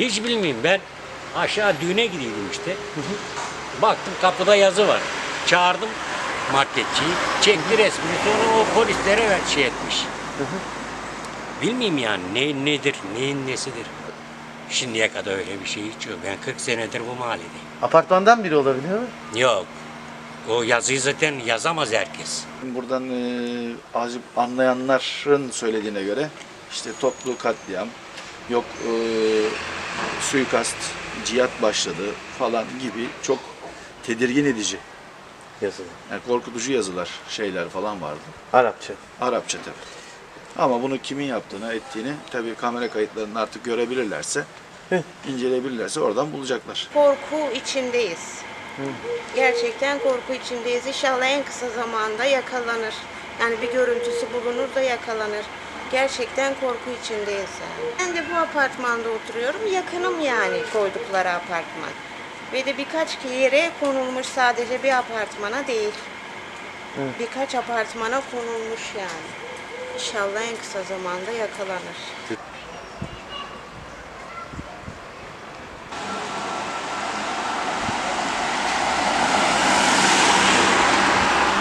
Hiç bilmiyorum ben aşağı düğüne gidiyordum işte. Baktım kapıda yazı var. Çağırdım marketçiyi. Çekti resmini sonra o polislere ver şey etmiş. Bilmiyorum yani ne nedir, neyin nesidir. Şimdiye kadar öyle bir şey hiç yok. Ben 40 senedir bu mahallede. Apartmandan biri olabiliyor mu? Yok. O yazıyı zaten yazamaz herkes. Buradan e, azıcık anlayanların söylediğine göre işte toplu katliam, yok e, suikast, cihat başladı falan gibi çok tedirgin edici, Yazılı. yani korkutucu yazılar, şeyler falan vardı. Arapça. Arapça tabii. Ama bunu kimin yaptığını, ettiğini tabii kamera kayıtlarını artık görebilirlerse, inceleyebilirlerse oradan bulacaklar. korku içindeyiz. Gerçekten korku içindeyiz. İnşallah en kısa zamanda yakalanır. Yani bir görüntüsü bulunur da yakalanır. Gerçekten korku içindeyiz yani. Ben de bu apartmanda oturuyorum. Yakınım yani koydukları apartman. Ve de birkaç yere konulmuş sadece bir apartmana değil. Birkaç apartmana konulmuş yani. İnşallah en kısa zamanda yakalanır.